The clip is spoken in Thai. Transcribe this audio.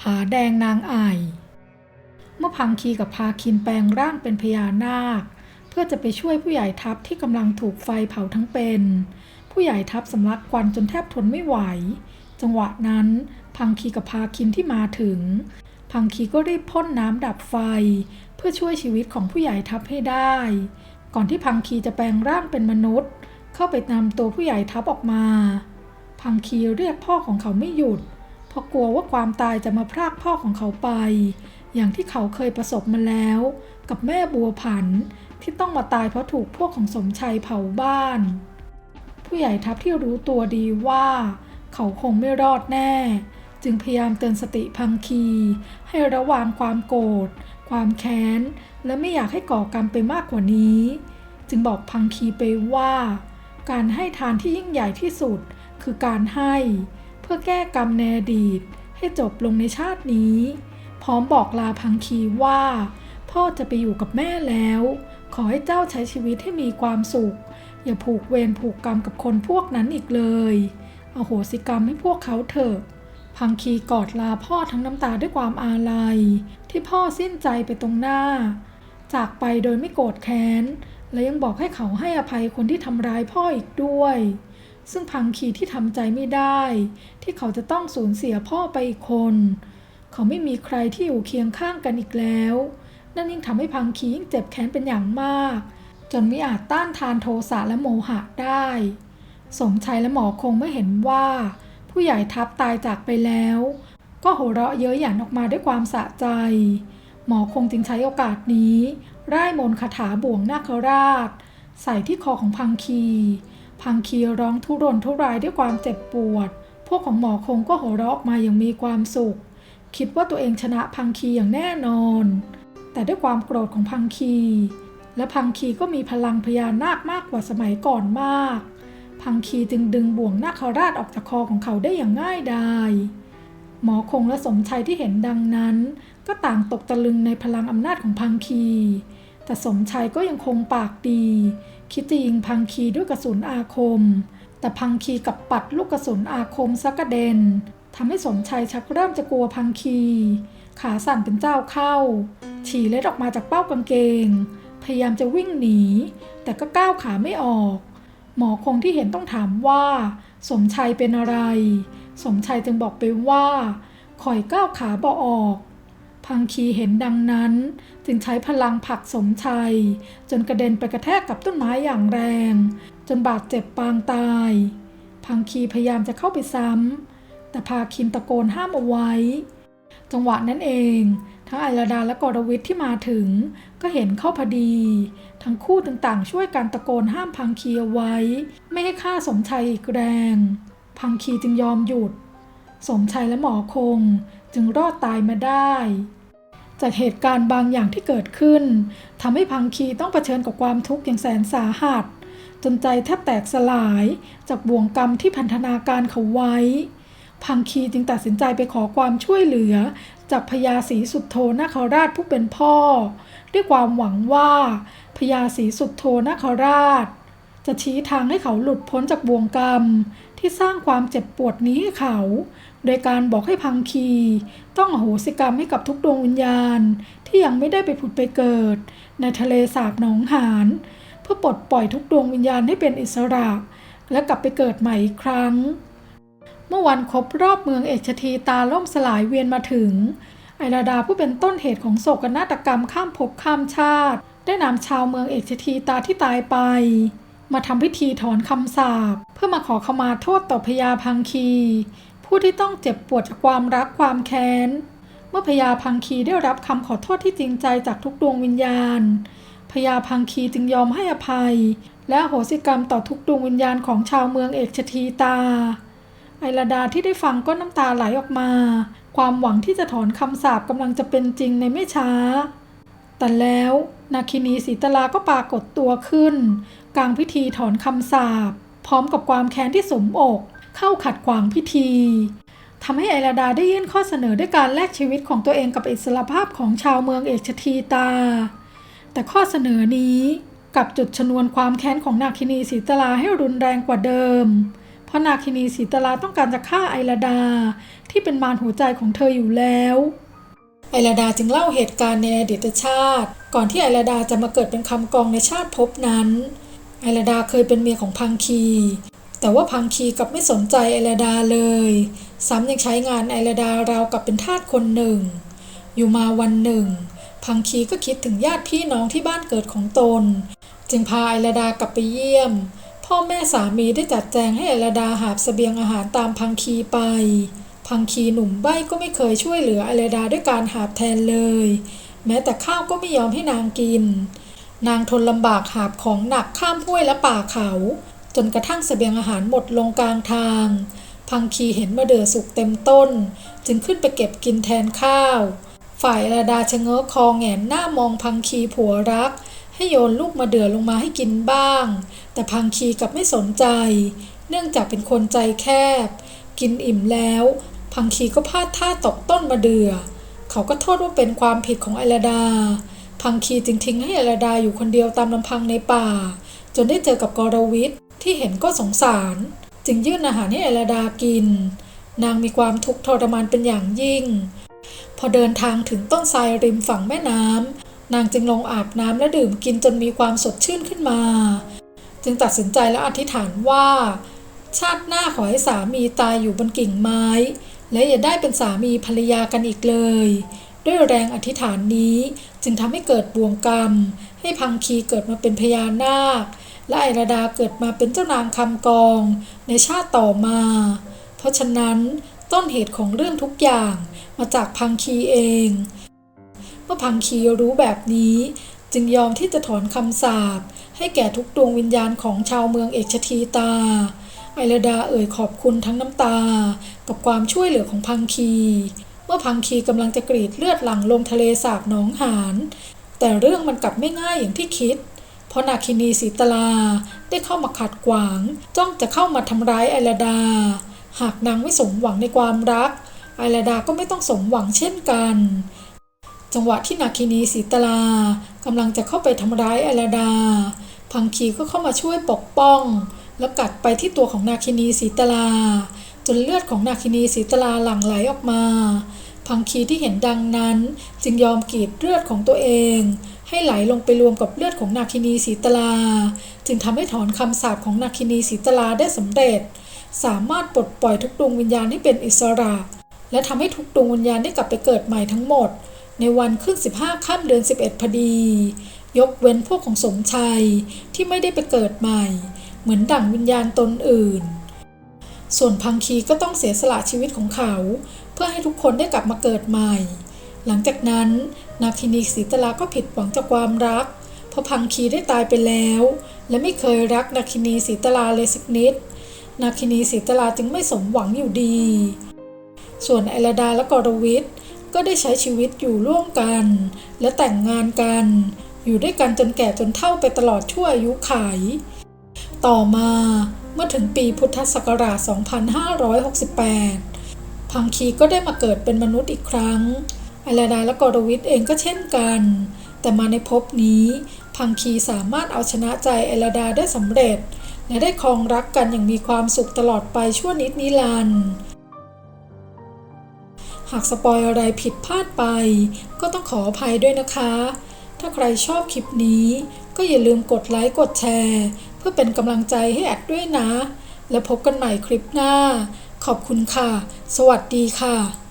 ผาแดงนางไอเมื่อพังคีกับพาคินแปลงร่างเป็นพญานาค เพื่อจะไปช่วยผู้ใหญ่ทัพที่กำลังถูกไฟเผาทั้งเป็น ผู้ใหญ่ทัพสำลักควันจนแทบทนไม่ไหว จังหวะนั้นพังคีกับพาคินที่มาถึง พังคีก็รีบพ่นน้ำดับไฟ เพื่อช่วยชีวิตของผู้ใหญ่ทัพให้ได้ ก่อนที่พังคีจะแปลงร่างเป็นมนุษย์ เข้าไปนำตัวผู้ใหญ่ทัพออกมา พังคีเรียกพ่อของเขาไม่หยุดเราะกลัวว่าความตายจะมาพรากพ่อของเขาไป อย่างที่เขาเคยประสบมาแล้ว กับแม่บัวผันที่ต้องมาตายเพราะถูกพวกของสมชัยเผาบ้าน ผู้ใหญ่ทัพที่รู้ตัวดีว่า เขาคงไม่รอดแน่ จึงพยายามเตือนสติพังคี ให้ระวังความโกรธความแค้น และไม่อยากให้ก่อกรรมไปมากกว่านี้ จึงบอกพังคีไปว่า การให้ทานที่ยิ่งใหญ่ที่สุด คือการให้ พื่อแก้กรรมในอดีตให้จบลงในชาตินี้ พร้อมบอกลาพังคีว่า พ่อจะไปอยู่กับแม่แล้ว ขอให้เจ้าใช้ชีวิตให้มีความสุข อย่าผูกเวรผูกกรรมกับคนพวกนั้นอีกเลยเอาโหสิกรรมให้พวกเขาเถอะ พังคีกอดลาพ่อทั้งน้ำตาด้วยความอาลัย ที่พ่อสิ้นใจไปตรงหน้า จากไปโดยไม่โกรธแค้น และยังบอกให้เขาให้อภัยคนที่ทำร้ายพ่ออีกด้วย ซึ่งพังคีที่ทำใจไม่ได้ ที่เขาจะต้องสูญเสียพ่อไปอีกคน เขาไม่มีใครที่อยู่เคียงข้างกันอีกแล้ว นั่นยิ่งทำให้พังคียิ่งเจ็บแค้นเป็นอย่างมาก จนไม่อาจต้านทานโทสะและโมหะได้ สมชัยและหมอคงไม่เห็นว่า ผู้ใหญ่ทัพตายจากไปแล้ว ก็โหเราะเย้ยหยันออกมาด้วยความสะใจ หมอคงจึงใช้โอกาสนี้ ร่ายมนต์คาถาบ่วงนาคราช ใส่ที่คอของพังคี พังคีร้องทุรนทุรายด้วยความเจ็บปวด พวกของหมอคงก็โหเราะออกมาอย่างมีความสุข คิดว่าตัวเองชนะพังคีอย่างแน่นอน แต่ด้วยความโกรธของพังคี และพังคีก็มีพลังพญานาคมากกว่าสมัยก่อนมาก พังคีจึงดึงบ่วงนาคราชออกจากคอของเขาได้อย่างง่ายดายหมอคงและสมชัยที่เห็นดังนั้น ก็ต่างตกตะลึงในพลังอำนาจของพังคี แต่สมชัยก็ยังคงปากดี คิดจะยิงพังคีด้วยกระสุนอาคม แต่พังคีกับปัดลูกกระสุนอาคมซักกระเด็นทำให้สมชัยชักเริ่มจะกลัวพังคี ขาสั่นเป็นเจ้าเข้า ฉี่เล็ดออกมาจากเป้ากางเกง พยายามจะวิ่งหนี แต่ก็ก้าวขาไม่ออก หมอคงที่เห็นต้องถามว่า สมชัยเป็นอะไร สมชัยจึงบอกไปว่าข่อยก้าวขาบ่ออก พังคีเห็นดังนั้น จึงใช้พลังผลักสมชัย จนกระเด็นไปกระแทกกับต้นไม้อย่างแรง จนบาดเจ็บปางตาย พังคีพยายามจะเข้าไปซ้ำ แต่พาคินตะโกนห้ามเอาไว้ จังหวะนั้นเอง ทั้งไอราดาและกรวิทย์ที่มาถึง ก็เห็นเข้าพอดี ทั้งคู่ต่างๆช่วยกันตะโกนห้ามพังคีเอาไว้ ไม่ให้ฆ่าสมชัยอีกแรง พังคีจึงยอมหยุด สมชัยและหมอคงจึงรอดตายมาได้ จากเหตุการณ์บางอย่างที่เกิดขึ้นทำให้พังคีต้องเผชิญกับความทุกข์อย่างแสนสาหัส จนใจแทบแตกสลายจากบ่วงกรรมที่พันธนาการเขาไว้ พังคีจึงตัดสินใจไปขอความช่วยเหลือ จากพญาศรีสุดโทนาคราชผู้เป็นพ่อ ด้วยความหวังว่าพญาศรีสุดโทนาคราช จะชี้ทางให้เขาหลุดพ้นจากบ่วงกรรมที่สร้างความเจ็บปวดนี้ให้เขา โดยการบอกให้พังคี ต้องอโหสิกรรมให้กับทุกดวงวิญญาณ ที่ยังไม่ได้ไปผุดไปเกิด ในทะเลสาบหนองหาน เพื่อปลดปล่อยทุกดวงวิญญาณให้เป็นอิสระ และกลับไปเกิดใหม่อีกครั้ง เมื่อวันครบรอบเมืองเอกชทีตาล่มสลายเวียนมาถึง ไอราดาผู้เป็นต้นเหตุของโศกนาฏกรรมข้ามภพข้ามชาติ ได้นำชาวเมืองเอกชทีตาที่ตายไปมาทำพิธีถอนคำสาปเพื่อมาขอขมาโทษต่อพญาพังคี ผู้ที่ต้องเจ็บปวดจากความรักความแค้น เมื่อพญาพังคีได้รับคำขอโทษที่จริงใจจากทุกดวงวิญญาณพญาพังคีจึงยอมให้อภัย และโหสิกรรมต่อทุกดวงวิญญาณของชาวเมืองเอกชทีตา ไอราดาที่ได้ฟังก็น้ำตาไหลออกมา ความหวังที่จะถอนคำสาปกำลังจะเป็นจริงในไม่ช้า แต่แล้วนาคินีสีตลาก็ปรากฏตัวขึ้น กลางพิธีถอนคำสาปพร้อมกับความแค้นที่สมอก เข้าขัดขวางพิธีทำให้ไอราดาได้ยื่นข้อเสนอด้วยการแลกชีวิตของตัวเองกับอิสรภาพของชาวเมืองเอกชทีตา แต่ข้อเสนอนี้กับจุดชนวนความแค้นของนาคินีสีตลาให้รุนแรงกว่าเดิม เพราะนาคินีสีตลาต้องการจะฆ่าไอราดาที่เป็นมารหัวใจของเธออยู่แล้ว ไอราดาจึงเล่าเหตุการณ์ในอดีตชาติ ก่อนที่ไอราดาจะมาเกิดเป็นคำกองในชาติภพนั้น ไอราดาเคยเป็นเมียของพังคี แต่ว่าพังคีกับไม่สนใจไอราดาเลย ซ้ำยังใช้งานไอราดาราวกับเป็นทาสคนหนึ่ง อยู่มาวันหนึ่ง พังคีก็คิดถึงญาติพี่น้องที่บ้านเกิดของตน จึงพาไอราดากลับไปเยี่ยม พ่อแม่สามีได้จัดแจงให้ไอราดาหาบเสบียงอาหารตามพังคีไป พังคีหนุ่มใบ้ก็ไม่เคยช่วยเหลือไอราดาด้วยการหาบแทนเลย แม้แต่ข้าวก็ไม่ยอมให้นางกิน นางทนลำบากหาบของหนักข้ามห้วยและป่าเขา จนกระทั่งเสบียงอาหารหมดลงกลางทาง พังคีเห็นมะเดื่อสุกเต็มต้น จึงขึ้นไปเก็บกินแทนข้าว ฝ่ายราดาชะเง้อคอแหงนหน้ามองพังคีผัวรัก ให้โยนลูกมะเดื่อลงมาให้กินบ้าง แต่พังคีกลับไม่สนใจ เนื่องจากเป็นคนใจแคบ กินอิ่มแล้ว พังคีก็พลาดท่าตกต้นมะเดื่อเขาก็โทษว่าเป็นความผิดของไอราดา พังคีจึงทิ้งให้ไอราดาอยู่คนเดียวตามลำพังในป่า จนได้เจอกับกรวิทย์ ที่เห็นก็สงสาร จึงยื่นอาหารให้ไอราดากิน นางมีความทุกข์ทรมานเป็นอย่างยิ่ง พอเดินทางถึงต้นทรายริมฝั่งแม่น้ำนางจึงลงอาบน้ำและดื่มกินจนมีความสดชื่นขึ้นมา จึงตัดสินใจและอธิษฐานว่า ชาติหน้าขอให้สามีตายอยู่บนกิ่งไม้ และอย่าได้เป็นสามีภรรยากันอีกเลยด้วยแรงอธิษฐานนี้จึงทำให้เกิดบ่วงกรรม ให้พังคีเกิดมาเป็นพญานาค และไอราดาเกิดมาเป็นเจ้านางคำกองในชาติต่อมา เพราะฉะนั้นต้นเหตุของเรื่องทุกอย่างมาจากพังคีเอง เมื่อพังคีรู้แบบนี้จึงยอมที่จะถอนคำสาปให้แก่ทุกดวงวิญญาณของชาวเมืองเอกชทีตา ไอราดาเอ่ยขอบคุณทั้งน้ำตา กับความช่วยเหลือของพังคี เมื่อพังคีกำลังจะกรีดเลือดหลั่งลงทะเลสาบหนองหาน แต่เรื่องมันกลับไม่ง่ายอย่างที่คิด ราะนาคินีสีตลาได้เข้ามาขัดขวาง จ้องจะเข้ามาทำร้ายไอราดา หากนางไม่สมหวังในความรัก ไอราดาก็ไม่ต้องสมหวังเช่นกัน จังหวะที่นาคินีสีตลากำลังจะเข้าไปทำร้ายไอราดา พังคีก็เข้ามาช่วยปกป้อง แล้วกัดไปที่ตัวของนาคินีสีตลา จนเลือดของนาคินีสีตลาหลั่งไหลออกมา พังคีที่เห็นดังนั้นจึงยอมกรีดเลือดของตัวเอง ให้ไหลลงไปรวมกับเลือดของนาคินีสีตลา จึงทำให้ถอนคำสาปของนาคินีสีตลาได้สำเร็จ สามารถปลดปล่อยทุกดวงวิญญาณให้เป็นอิสระ และทำให้ทุกดวงวิญญาณได้กลับไปเกิดใหม่ทั้งหมด ในวันขึ้น 15 ค่ำเดือน 11 พอดี ยกเว้นพวกของสมชัยที่ไม่ได้ไปเกิดใหม่ เหมือนดั่งวิญญาณตนอื่น ส่วนพังคีก็ต้องเสียสละชีวิตของเขา เพื่อให้ทุกคนได้กลับมาเกิดใหม่ หลังจากนั้น นาคินีสีตลาก็ผิดหวังจากความรัก เพราะพังคีได้ตายไปแล้ว และไม่เคยรักนาคินีสีตลาเลยสักนิด นาคินีสีตลาจึงไม่สมหวังอยู่ดี ส่วนไอรดาและกรวิทย์ก็ได้ใช้ชีวิตอยู่ร่วมกัน และแต่งงานกัน อยู่ด้วยกันจนแก่จนเฒ่าไปตลอดชั่วอายุขัยต่อมาเมื่อถึงปีพุทธศักราช 2568 พังคีก็ได้มาเกิดเป็นมนุษย์อีกครั้ง อราดาและกรวิทย์เองก็เช่นกัน แต่มาในภพนี้ พังคีสามารถเอาชนะใจอราดาได้สำเร็จ และได้ครองรักกันอย่างมีความสุขตลอดไปชั่วนิดนิรันดร์หากสปอยอะไรผิดพลาดไป ก็ต้องขออภัยด้วยนะคะ ถ้าใครชอบคลิปนี้ ก็อย่าลืมกดไลค์กดแชร์ เพื่อเป็นกำลังใจให้แอดด้วยนะ แล้วพบกันใหม่คลิปหน้า ขอบคุณค่ะ สวัสดีค่ะ